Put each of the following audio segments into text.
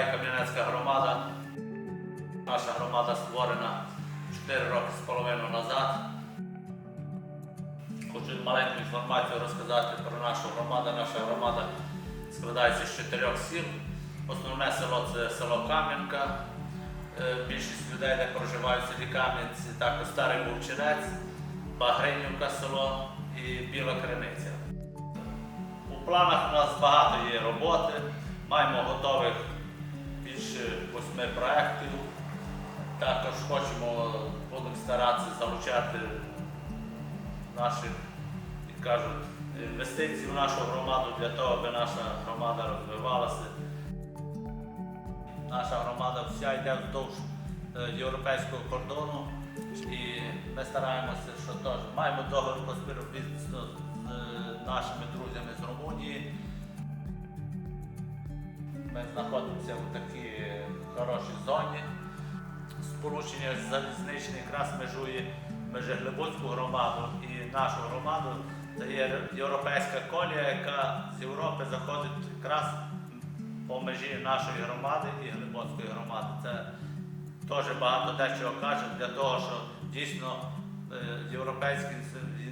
і Кам'янецька громада. Наша громада створена 4 роки з половиною назад. Хочу маленьку інформацію розказати про нашу громаду. Наша громада складається з чотирьох сіл. Основне село це село Кам'янка. Більшість людей, де проживають в селі Кам'янці, також Старий Вовчинець, Багринівка село і Біла Криниця. У планах у нас багато є роботи, маємо готових більше восьми проєктів. Також хочемо, будемо старатися залучати наших, як кажуть, інвестицій в нашу громаду для того, аби наша громада розвивалася. Наша громада вся йде вздовж е, європейського кордону і ми стараємося, що теж маємо договір про співробітництво з е, нашими друзями з Румунії. Ми знаходимося в такій хорошій зоні. Сполучення залізничне якраз межує Межеглибоцьку громаду і нашу громаду. Це є європейська колія, яка з Європи заходить якраз по межі нашої громади і Глибоцької громади. Це теж багато дечого каже для того, що дійсно е, європейські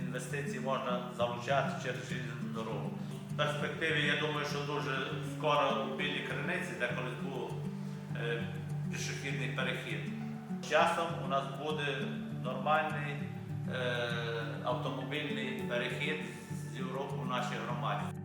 інвестиції можна залучати через дорогу. Перспективі я думаю, що дуже скоро у білій криниці, де колись був е, пішохідний перехід. З часом у нас буде нормальний е, автомобільний перехід з Європи в нашій громаді.